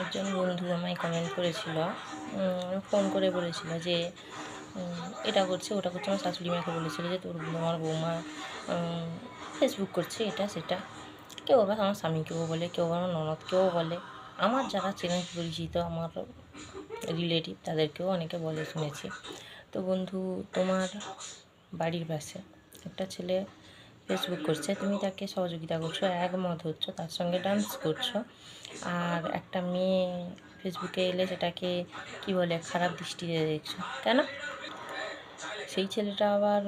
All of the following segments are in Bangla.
একজন বন্ধু আমায় কমেন্ট করেছিল। ফোন করে বলেছিল যে এটা করছে, ওটা করছে। আমার শাশুড়ি মাকে বলেছিল যে, তোর আমার বৌমা ফেসবুক করছে এটা, সেটা। কেউ আবার আমার স্বামীকেও বলে, কেউ আবার আমার ননদকেও বলে। আমার যারা চেনেন পরিচিত, আমার রিলেটিভ তাদেরকেও অনেকে বলে শুনেছি। তো বন্ধু, তোমার বাড়ির পাশে একটা ছেলে ফেসবুক করছে, তুমি তাকে সহযোগিতা করছ, একমত হচ্ছ, তার সঙ্গে ডান্স করছ। আর একটা মেয়ে ফেসবুকে এলে সেটাকে কি বলে, খারাপ দৃষ্টিতে দেখছ, কেন? সেই ছেলেটা আবার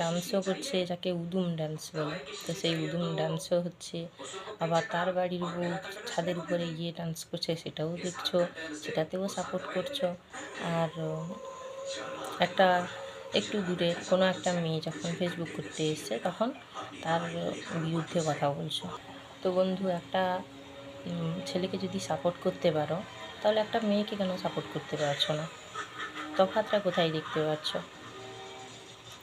ডান্সও করছে, যাকে উদুম ডান্স বলে। তো সেই উদুম ডান্সও হচ্ছে, আবার তার বাড়ির বউ ছাদের উপরে গিয়ে ডান্স করছে, সেটাও দেখছ, সেটাতেও সাপোর্ট করছ। আর একটা একটু দূরে কোনো একটা মেয়ে যখন ফেসবুক করতে এসছে, তখন তার বিরুদ্ধে কথা বলছো। তো বন্ধু, একটা ছেলেকে যদি সাপোর্ট করতে পারো, তাহলে একটা মেয়েকে কেন সাপোর্ট করতে পারছ না? তফাৎটা কোথায় দেখতে পাচ্ছ?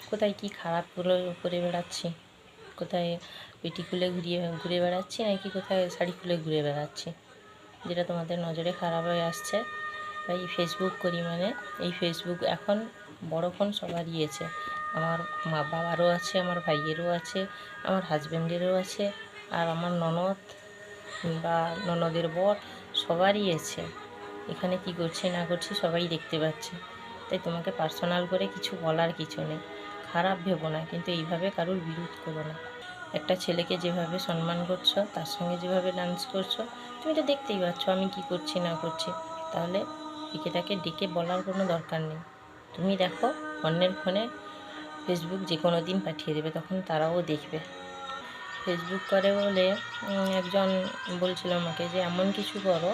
কোথায় কি খারাপগুলো করে বেড়াচ্ছি? কোথায় পেটি খুলে ঘুরিয়ে, ঘুরে বেড়াচ্ছি, নাকি কোথায় শাড়ি খুলে ঘুরে বেড়াচ্ছি? যেটা তোমাদের নজরে খারাপ হয়ে আসছে। বা এই ফেসবুক করি মানে এই ফেসবুক এখন বড় ফোন সবারই আছে। আমার মা বাবারও আছে, আমার ভাইয়েরও আছে, আমার হাজব্যান্ডেরও আছে, আর আমার ননদ বা ননদের বর সবারই আছে। এখানে কি করছি না করছি সবাই দেখতে পাচ্ছে। তাই তোমাকে পার্সোনাল করে কিছু বলার কিছু নেই। খারাপ ভেবো না, কিন্তু এইভাবে কারোর বিরোধ করো না। একটা ছেলেকে যেভাবে সম্মান করছ, তার সঙ্গে যেভাবে ডান্স করছ, তুমি তো দেখতেই পাচ্ছ আমি কি করছি না করছি। তাহলে একে তাকে ডেকে বলার কোনো দরকার নেই। তুমি দেখো, অন্যের ফোনে ফেসবুক যে কোনো দিন পাঠিয়ে দেবে, তখন তারাও দেখবে। ফেসবুক করে বলে একজন বলছিল আমাকে যে, এমন কিছু করো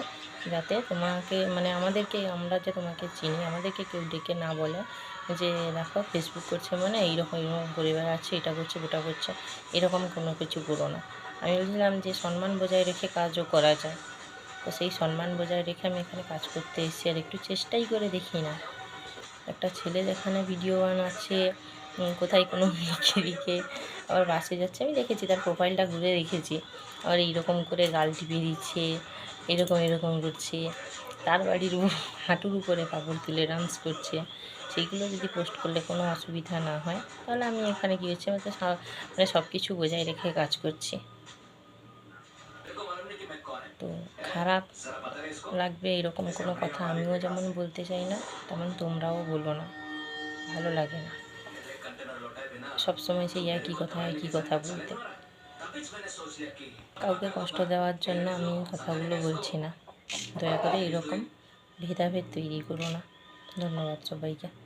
যাতে তোমাকে মানে আমাদেরকে, আমরা যে তোমাকে চিনি, আমাদেরকে কেউ ডেকে না বলে যে, দেখো ফেসবুক করছে মানে এইরকম এইরকম করে বেড়াচ্ছে এটা করছে, ওটা করছে, এরকম কোনো কিছু করো না। আমি বলছিলাম যে, সম্মান বজায় রেখে কাজও করা যায়। তো সেই সম্মান বজায় রেখে আমি এখানে কাজ করতে এসেছি, আর একটু চেষ্টাই করে দেখি না। একটা ছেলে যেখানে ভিডিও বানাচ্ছে কোথায় কোনো মেয়েকে দিকে আবার বাসে যাচ্ছে, আমি দেখেছি তার প্রোফাইলটা ঘুরে দেখেছি। আবার এইরকম করে গাল টিপে দিচ্ছে, এরকম এরকম করছে। তার বাড়ির হাঁটুর উপরে কাপড় তুলে ডান্স করছে। সেইগুলো যদি পোস্ট করলে কোনো অসুবিধা না হয়, তাহলে আমি এখানে কী হচ্ছে? মানে সব কিছু বজায় রেখে কাজ করছি। তো খারাপ লাগবে এরকম কোনো কথা আমিও যেমন বলতে চাই না, তেমন তোমরাও বলো না। ভালো লাগে না। সবসময় সেই একই কথা একই কথা বলতে। কাউকে কষ্ট দেওয়ার জন্য আমি কথাগুলো বলছি না। দয়া করে এরকম ভেদাভেদ তৈরি করো না। ধন্যবাদ সবাইকে।